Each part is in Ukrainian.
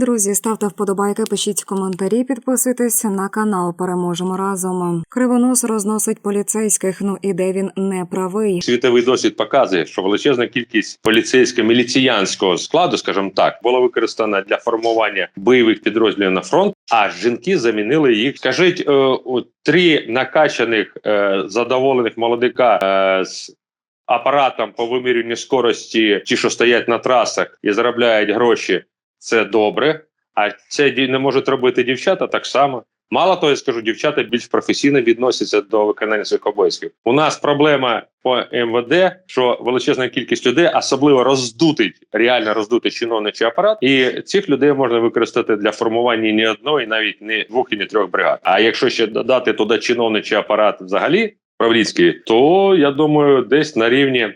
Друзі, ставте вподобайки, пишіть коментарі, підписуйтесь на канал. Переможемо разом. Кривонос розносить поліцейських. Ну і де він не правий. Світовий досвід показує, що величезна кількість поліцейського міліціянського складу, скажімо так, була використана для формування бойових підрозділів на фронт. А жінки замінили їх. Скажіть, е, три накачаних е, задоволених молодика е, з апаратом по вимірюванню скорості, ті, що стоять на трасах і заробляють гроші, це добре. А це не можуть робити дівчата так само. Мало того, я скажу, дівчата більш професійно відносяться до виконання своїх обов'язків. У нас проблема по МВД, що величезна кількість людей особливо роздутить, реально роздутий чиновничий апарат, і цих людей можна використати для формування не одної, навіть не двох і не трьох бригад. А якщо ще додати туди чиновничий апарат взагалі правлінський, то я думаю, десь на рівні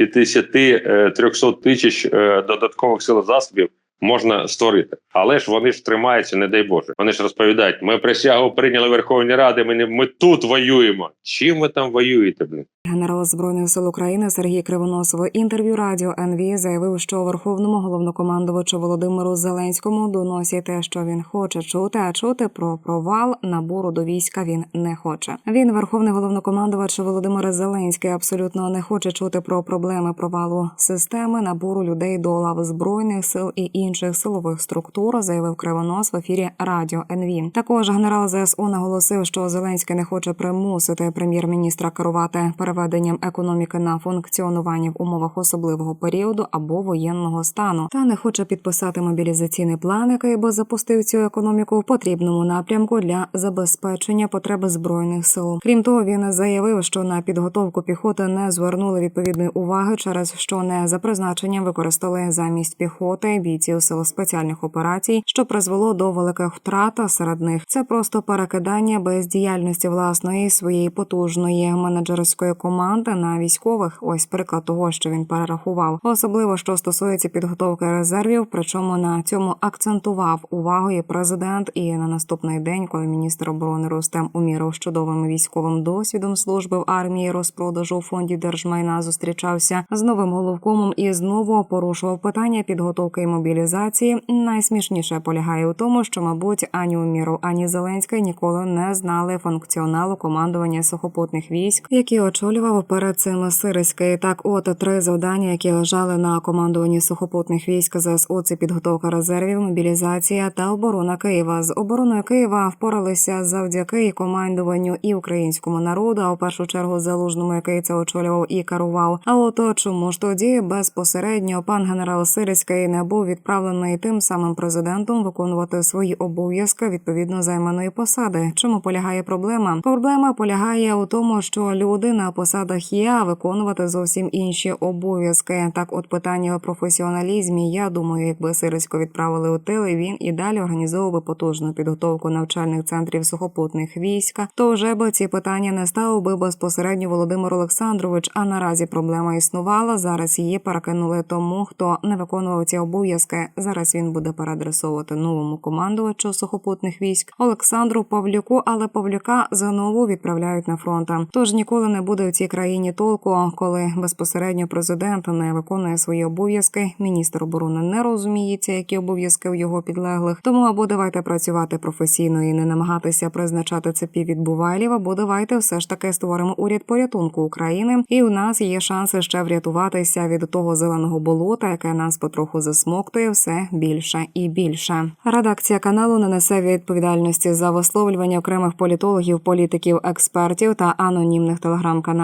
250-300 тисяч е, додаткових сил засобів можна створити. Але ж вони ж тримаються, не дай Боже. Вони ж розповідають: ми присягу прийняли Верховні Ради. Ми не ми тут воюємо. Чим ви там воюєте? Блін? Генерал збройних сил України Сергій Кривоносов в інтерв'ю радіо НВ заявив, що верховному головнокомандувачу Володимиру Зеленському доносять те, що він хоче чути, а чути про провал набору до війська він не хоче. Він, верховний головнокомандувач Володимир Зеленський, абсолютно не хоче чути про проблеми провалу системи набору людей до лав збройних сил і інших силових структур, заявив Кривонос в ефірі радіо НВ. Також генерал ЗСУ наголосив, що Зеленський не хоче примусити прем'єр-міністра керувати переведенням економіки на функціонування в умовах особливого періоду або воєнного стану, та не хоче підписати мобілізаційний план, який би запустив цю економіку в потрібному напрямку для забезпечення потреб збройних сил. Крім того, він заявив, що на підготовку піхоти не звернули відповідної уваги, через що не за призначенням використали замість піхоти бійців сил спеціальних операцій, що призвело до великих втрат серед них. Це просто перекидання бездіяльності власної своєї потужної менеджерської команди на військових. Ось приклад того, що він перерахував, особливо що стосується підготовки резервів. Причому на цьому акцентував увагу і президент. І на наступний день, коли міністр оборони Рустем Уміров з чудовим військовим досвідом служби в армії розпродажу у фонді держмайна зустрічався з новим головкомом і знову порушував питання підготовки і мобілізації. Найсмішніше полягає у тому, що, мабуть, ані Уміров, ані Зеленський ніколи не знали функціоналу командування сухопутних військ, які очолював перед цим Сириський. Так, от три завдання, які лежали на командуванні сухопутних військ ЗСУ, це підготовка резервів, мобілізація та оборона Києва. З обороною Києва впоралися завдяки і командуванню і українському народу, а в першу чергу залужному, який це очолював і керував. А от чому ж тоді безпосередньо пан генерал Сириський не був відправлений тим самим президентом виконувати свої обов'язки відповідно займаної посади? Чому полягає проблема? Проблема полягає у тому, що люди на посадах є, а виконувати зовсім інші обов'язки. Так, от питання у професіоналізмі. Я думаю, якби Сирисько відправили у тили, він і далі організовував потужну підготовку навчальних центрів сухопутних військ, то вже би ці питання не ставив би безпосередньо Володимир Олександрович. А наразі проблема існувала. Зараз її перекинули тому, хто не виконував ці обов'язки. Зараз він буде переадресовувати новому командувачу сухопутних військ Олександру Павлюку, але Павлюка знову відправляють на фронт. Тож ніколи не буде цій країні толку, коли безпосередньо президент не виконує свої обов'язки. Міністр оборони не розуміється, які обов'язки у його підлеглих. Тому або давайте працювати професійно і не намагатися призначати цепі від бувайлів, або давайте все ж таки створимо уряд порятунку України. І у нас є шанси ще врятуватися від того зеленого болота, яке нас потроху засмоктує все більше і більше. Редакція каналу не несе відповідальності за висловлювання окремих політологів, політиків, експертів та анонімних телеграм-каналів.